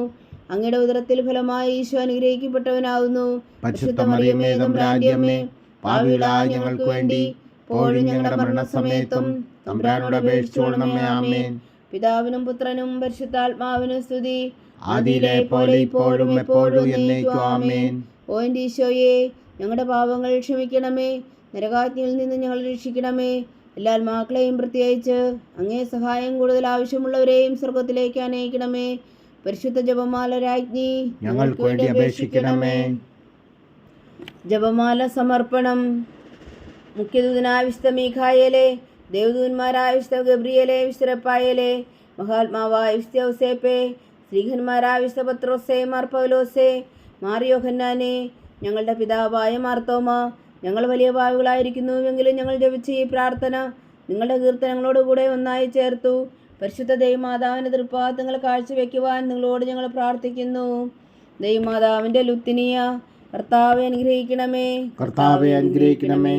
അങ്ങയുടെ ഉദരത്തിൽ ഫലമായി ഈശോ അനുഗ്രഹിക്കപ്പെട്ടവനാവുന്നു. ഞങ്ങൾക്ക് വേണ്ടി ഇപ്പോഴും ഞങ്ങളുടെ മരണസമയത്തും തമ്പുരാനോട് ആമേൻ. പിതാവിനും പുത്രനും പരിശുദ്ധാത്മാവിനും സ്തുതി. ആദിയിലെ പോലെ ഇപ്പോഴും എപ്പോഴും എന്നേക്കും ആമേൻ. ഓ എന്റെ ഈശോയെ ഞങ്ങളുടെ പാപങ്ങൾ ക്ഷമിക്കണമേ. നരകാജ്ഞയിൽ നിന്ന് ഞങ്ങൾ രക്ഷിക്കണമേ. എല്ലാ ആത്മാക്കളെയും പ്രത്യേകിച്ച് അങ്ങേ സഹായം കൂടുതൽ ആവശ്യമുള്ളവരെയും സ്വർഗത്തിലേക്ക് അനയിക്കണമേ പരിശുദ്ധ ജപമാല രാജ്ഞി ഞങ്ങൾക്ക് വേണ്ടി അപേക്ഷിക്കണമേ. ജപമാല സമർപ്പണം. മുഖ്യദൂതനാവിശ്വ മീഖായേലെ ദേവദൂന്മാരായ വിശുദ്ധ ഗബ്രിയലെ വിശുദ്ധപ്പായേലെ മഹാത്മാവായ വിശുദ്ധ ഔസേപ്പെ ശ്രീഹന്മാരായ വിശുദ്ധ പത്രോസെ മാർ പൗലോസെ മാറിയോഹന്നാനെ ഞങ്ങളുടെ പിതാവായ മാർത്തോമ ഞങ്ങൾ വലിയ പാവികളായിരിക്കുന്നുവെങ്കിലും ഞങ്ങൾ ജപിച്ച ഈ പ്രാർത്ഥന നിങ്ങളുടെ കീർത്തനങ്ങളോടുകൂടെ ഒന്നായി ചേർത്തു. പരിശുദ്ധ ദൈവമാതാവിന്റെ തൃപ്പാദങ്ങൾ കാഴ്ചവെക്കുവാൻ നിങ്ങളോട് ഞങ്ങൾ പ്രാർത്ഥിക്കുന്നു. ദൈവമാതാവിന്റെ ലുത്തിനിയ കർത്താവെ അനുഗ്രഹിക്കണമേ. കർത്താവെ അനുഗ്രഹിക്കണമേ.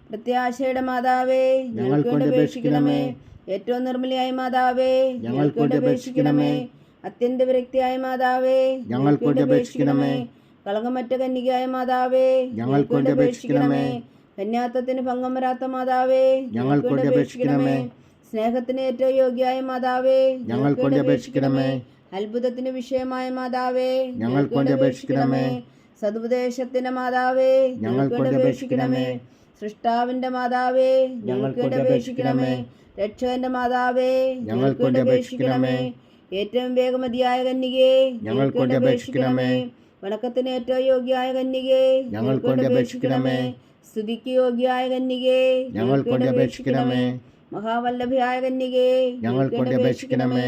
പ്രത്യാശയുടെ മാതാവേ ഞങ്ങൾക്ക് വേണ്ടി അപേക്ഷിക്കണമേ. ഏറ്റവും നിർമ്മലയായ മാതാവേ ഞങ്ങൾക്ക് വേണ്ടി അപേക്ഷിക്കണമേ. അത്യന്ത വിരക്തിയായ മാതാവേ ഞങ്ങൾക്ക് വേണ്ടി അപേക്ഷിക്കണമേ. കളങ്കമറ്റ കന്യകയായ മാതാവേ ഞങ്ങൾക്ക് വേണ്ടി അപേക്ഷിക്കണമേ. കന്യാത്വത്തിന് ഭംഗം വരാത്ത മാതാവേ ഞങ്ങൾക്ക് വേണ്ടി അപേക്ഷിക്കണമേ. സ്നേഹത്തിന് ഏറ്റവും യോഗ്യായ മാതാവേ ഞങ്ങൾക്ക് വേണ്ടി അപേക്ഷിക്കണമേ. അത്ഭുതത്തിന് വിഷയമായ മാതാവേ ഞങ്ങൾക്ക് വേണ്ടി അപേക്ഷിക്കണമേ. സതുപദേശത്തിന്റെ മാതാവേ ഞങ്ങൾക്ക് വേണ്ടി അപേക്ഷിക്കണമേ. സൃഷ്ടാവിന്റെ മാതാവേ ഞങ്ങൾക്ക് അപേക്ഷിക്കണമേ. രക്ഷകന്റെ മാതാവേ ഞങ്ങൾക്ക് അപേക്ഷിക്കണമേ. ഏറ്റവും വേഗമതിയായ കന്യകേ ഞങ്ങൾക്ക് അപേക്ഷിക്കണമേ. വണക്കത്തിന് ഏറ്റവും യോഗ്യായ കന്യകേ ഞങ്ങൾക്ക് അപേക്ഷിക്കണമേ. സ്തുതിക്ക് യോഗ്യായ കന്യകേ ഞങ്ങൾക്ക് അപേക്ഷിക്കണമേ. മഹാവല്ലഭയായ കന്യകേ ഞങ്ങൾക്ക് അപേക്ഷിക്കണമേ.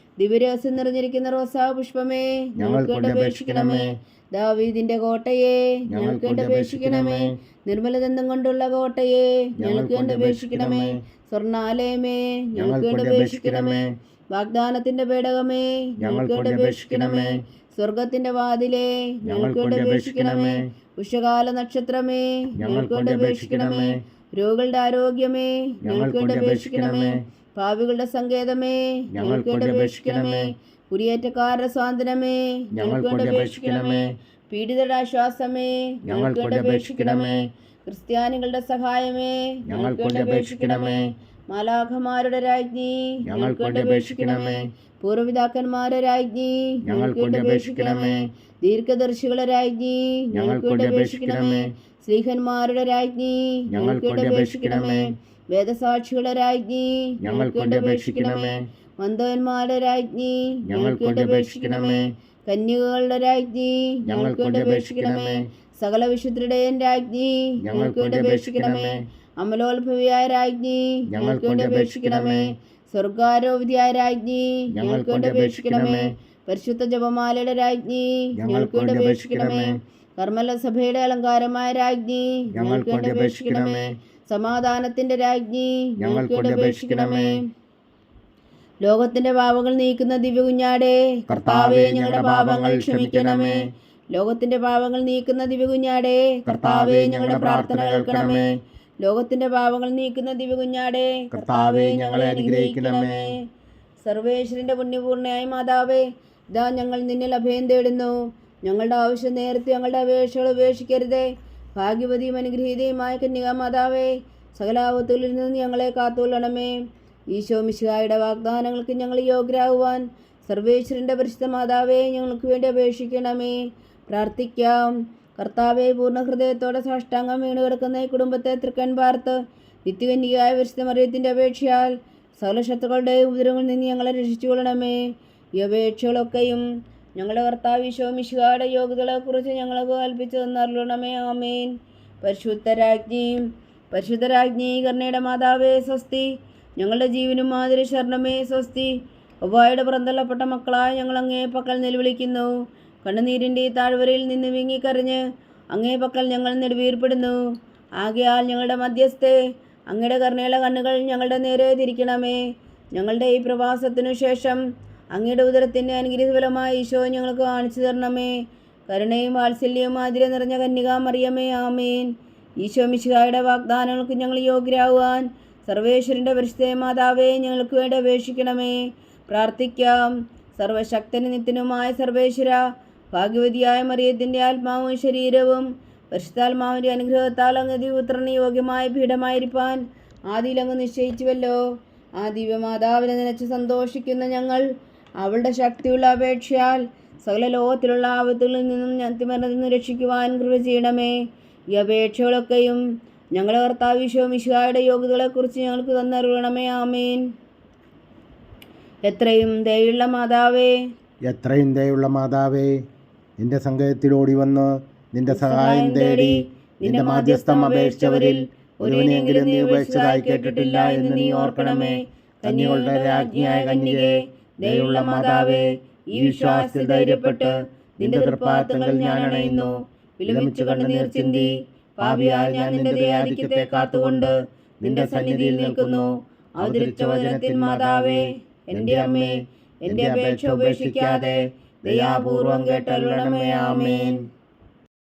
ദിവരസം നിറഞ്ഞിരിക്കുന്ന റോസാ പുഷ്പമേ ഞങ്ങൾക്ക് അപേക്ഷിക്കണമേ. ദാവീദിന്റെ കോട്ടയെ ഞങ്ങൾക്ക് അപേക്ഷിക്കണമേ. നിർമ്മലദന്തം കൊണ്ടുള്ള കോട്ടയെ ഞങ്ങൾക്ക് അപേക്ഷിക്കണമേ. സ്വർണാലയമേ ഞങ്ങൾക്ക് അപേക്ഷിക്കണമേ. വാഗ്ദാനത്തിന്റെ പേടകമേ ഞങ്ങൾക്ക് അപേക്ഷിക്കണമേ. സ്വർഗത്തിന്റെ വാതിലേ ഞങ്ങൾക്ക് അപേക്ഷിക്കണമേ. ഉഷകാല നക്ഷത്രമേ ഞങ്ങൾക്ക് അപേക്ഷിക്കണമേ. രോഗികളുടെ ആരോഗ്യമേ ഞങ്ങൾക്ക് വേണ്ടി അപേക്ഷിക്കണമേ. പാവികളുടെ സങ്കേതമേ ഞങ്ങൾക്ക് വേണ്ടി അപേക്ഷിക്കണമേ. കുടിയേറ്റക്കാരുടെ സ്വാതന്ത്ര്യമേ ഞങ്ങൾക്ക് വേണ്ടി അപേക്ഷിക്കണമേ. പീഡിതരുടെ ആശ്വാസമേ ഞങ്ങൾക്ക് വേണ്ടി അപേക്ഷിക്കണമേ. ക്രിസ്ത്യാനികളുടെ സഹായമേ ഞങ്ങൾക്ക് വേണ്ടി അപേക്ഷിക്കണമേ. മാലാഖമാരുടെ രാജ്ഞി ഞങ്ങൾക്ക് വേണ്ടി അപേക്ഷിക്കണമേ. പൂർവപിതാക്കന്മാരെ രാജ്ഞി ഞങ്ങൾക്ക് വേണ്ടി അപേക്ഷിക്കണമേ. ദീർഘദർശികളെ രാജ്ഞി ഞങ്ങൾക്ക് വേണ്ടി അപേക്ഷിക്കണമേ. സ്ത്രീഹന്മാരുടെ രാജ്ഞി ഞങ്ങൾക്ക് അപേക്ഷിക്കണമേ. വേദസാക്ഷികളുടെ രാജ്ഞി ഞങ്ങൾക്ക് അപേക്ഷിക്കണമേ. മന്ദവന്മാരുടെ രാജ്ഞി ഞങ്ങൾക്ക് അപേക്ഷിക്കണമേ. കന്യകകളുടെ രാജ്ഞി ഞങ്ങൾക്ക് അപേക്ഷിക്കണമേ. സകല വിശുദ്ധരുടെയും രാജ്ഞി ഞങ്ങൾക്ക് അപേക്ഷിക്കണമേ. അമലോത്ഭവിയായ രാജ്ഞി ഞങ്ങൾക്ക് അപേക്ഷിക്കണമേ. സ്വർഗാരോപതിയായ രാജ്ഞി ഞങ്ങൾക്ക് അപേക്ഷിക്കണമേ. പരിശുദ്ധ ജപമാലയുടെ രാജ്ഞി ഞങ്ങൾക്ക് അപേക്ഷിക്കണമേ. കർമ്മല സഭയുടെ അലങ്കാരമായ രാജ്ഞി ഞങ്ങൾക്ക് വേണ്ടി അപേക്ഷിക്കണമേ. സമാധാനത്തിന്റെ രാജ്ഞി ഞങ്ങൾക്ക് വേണ്ടി അപേക്ഷിക്കണമേ. ലോകത്തിന്റെ പാപങ്ങൾ നീക്കുന്ന ദിവ്യ കുഞ്ഞാടേ കർത്താവേ ഞങ്ങളുടെ പാപങ്ങൾ ക്ഷമിക്കണമേ. ലോകത്തിന്റെ പാപങ്ങൾ നീക്കുന്ന ദിവ്യ കുഞ്ഞാടേ കർത്താവേ ഞങ്ങളുടെ പ്രാർത്ഥന കേൾക്കണമേ. ലോകത്തിന്റെ പാപങ്ങൾ നീക്കുന്ന ദിവ്യ കുഞ്ഞാടേ കർത്താവേ ഞങ്ങളെ അനുഗ്രഹിക്കണമേ. സർവേശ്വരന്റെ പുണ്യപൂർണയായ മാതാവേ ഇതാ ഞങ്ങൾ നിന്നിൽ അഭയം തേടുന്നു. ഞങ്ങളുടെ ആവശ്യം നേരത്തെ ഞങ്ങളുടെ അപേക്ഷകൾ ഉപേക്ഷിക്കരുതേ. ഭാഗ്യവതിയും അനുഗ്രഹീതയുമായ കന്യകമാതാവേ സകലാപത്തുകളിൽ നിന്ന് ഞങ്ങളെ കാത്തുകൊള്ളണമേ. ഈശോ മിശിഹായുടെ വാഗ്ദാനങ്ങൾക്ക് ഞങ്ങൾ യോഗ്യരാകുവാൻ സർവേശ്വരന്റെ പരിശുദ്ധ മാതാവേ ഞങ്ങൾക്ക് വേണ്ടി അപേക്ഷിക്കണമേ. പ്രാർത്ഥിക്കാം. കർത്താവെ പൂർണ ഹൃദയത്തോടെ സാഷ്ടാംഗം വീണ് കിടക്കുന്ന ഈ കുടുംബത്തെ തൃക്കൻ പാർത്ത് നിത്യകന്യകയായ പരിശുദ്ധ മറിയത്തിന്റെ അപേക്ഷയാൽ സകല ശത്രുക്കളുടെ ഉപദ്രവങ്ങളിൽ നിന്ന് ഞങ്ങളെ രക്ഷിച്ചുകൊള്ളണമേ. ഈ അപേക്ഷകളൊക്കെയും ഞങ്ങളുടെ കർത്താവ് ഈശോ മിശിഹായുടെ യോഗ്യതകളെക്കുറിച്ച് ഞങ്ങൾക്ക് കൽപ്പിച്ചു തന്നറിയണമേ ആമേൻ. പരിശുദ്ധരാജ്ഞിയും പരിശുദ്ധരാജ്ഞി കർണയുടെ മാതാവേ സ്വസ്തി. ഞങ്ങളുടെ ജീവനും മാതിരി ശരണമേ സ്വസ്തി. ഒവ്വായുടെ പുറന്തള്ളപ്പെട്ട മക്കളായ ഞങ്ങൾ അങ്ങേ പക്കൽ നിലവിളിക്കുന്നു. കണ്ണുനീരിന്റെ താഴ്വരയിൽ നിന്ന് വിങ്ങിക്കറിഞ്ഞ് അങ്ങേ പക്കൽ ഞങ്ങൾ നെടുവീർപ്പെടുന്നു. ആകയാൽ ഞങ്ങളുടെ മധ്യസ്ഥെ അങ്ങയുടെ കരുണയുള്ള കണ്ണുകൾ ഞങ്ങളുടെ നേരെ തിരിക്കണമേ. ഞങ്ങളുടെ ഈ പ്രവാസത്തിനു ശേഷം അങ്ങയുടെ ഉദരത്തിന്റെ അനുഗ്രഹഫലമായ ഈശോ ഞങ്ങൾക്ക് കാണിച്ചു തരണമേ. കരുണയും വാത്സല്യവും ആതിര നിറഞ്ഞ കന്യകാമറിയമേ ആമേൻ. ഈശോ മിശിഹായുടെ വാഗ്ദാനങ്ങൾക്ക് ഞങ്ങൾ യോഗ്യരാകുവാൻ സർവേശ്വരന്റെ പരിശുദ്ധ മാതാവേ ഞങ്ങൾക്ക് വേണ്ടി അപേക്ഷിക്കണമേ. പ്രാർത്ഥിക്കാം. സർവശക്തന് നിത്യനുമായ സർവേശ്വര ഭാഗ്യവതിയായ മറിയത്തിന്റെ ആത്മാവും ശരീരവും പരിശുദ്ധാത്മാവിന്റെ അനുഗ്രഹത്താൽ അങ്ങ് ദിവപുത്രന് യോഗ്യമായ പീഠമായിരിക്കാൻ ആദിയിലങ്ങ് നിശ്ചയിച്ചുവല്ലോ. ആ ദിവ്യമാതാവിനെ നനച്ച് സന്തോഷിക്കുന്ന ഞങ്ങൾ അവളുടെ ശക്തിയുള്ള അപേക്ഷയാൽ സകല ലോകത്തിലുള്ള ആപത്തുകളിൽ നിന്നും ഞത്തിമരണത്തിൽ നിന്ന് രക്ഷിക്കുവാൻ കൃപ ചെയ്യണമേ. ഈ അപേക്ഷകളൊക്കെയും ഞങ്ങളുടെ കർത്താവ് വിശ്വ മിശുഹായുടെ യോഗ്യതകളെക്കുറിച്ച് ഞങ്ങൾക്ക് തന്നറിയണമേ ആമേൻ. എത്രയും ദയുള്ള മാതാവേ. എത്രയും ദയുള്ള മാതാവേ നിന്റെ സങ്കേതത്തിലോടി വന്ന് നിന്റെ സഹായം തേടി നിന്റെ മാധ്യസ്ഥം അപേക്ഷിച്ചവരിൽ ഒരുവനെങ്കിലും നീ ഉപേക്ഷിച്ചതായി കേട്ടിട്ടില്ല എന്ന് നീ ഓർക്കണമേ. കന്യകളുടെ രാജ്ഞിയായ കന്യകെ ദയുള്ള മാതാവേ ഈ വിശ്വാസത്തിൽ ധൈര്യപ്പെട്ട് നിന്റെ തൃപ്പാത്തങ്ങൾ ഞാൻ അണയുന്നു. വിലമിച്ചു കണ്ട് നീർച്ചിന്തി പാപിയാൽ ഞാൻ നിന്റെ ദയാധിക്യത്തെ കാത്തുകൊണ്ട് നിന്റെ സന്നിധിയിൽ നിൽക്കുന്നു. അവതരിച്ച വചനത്തിൽ മാതാവേ എന്റെ അമ്മേ എന്റെ അപേക്ഷ ഉപേക്ഷിക്കാതെ ദയാപൂർവം കേട്ടരുളണമേ. ആമേൻ.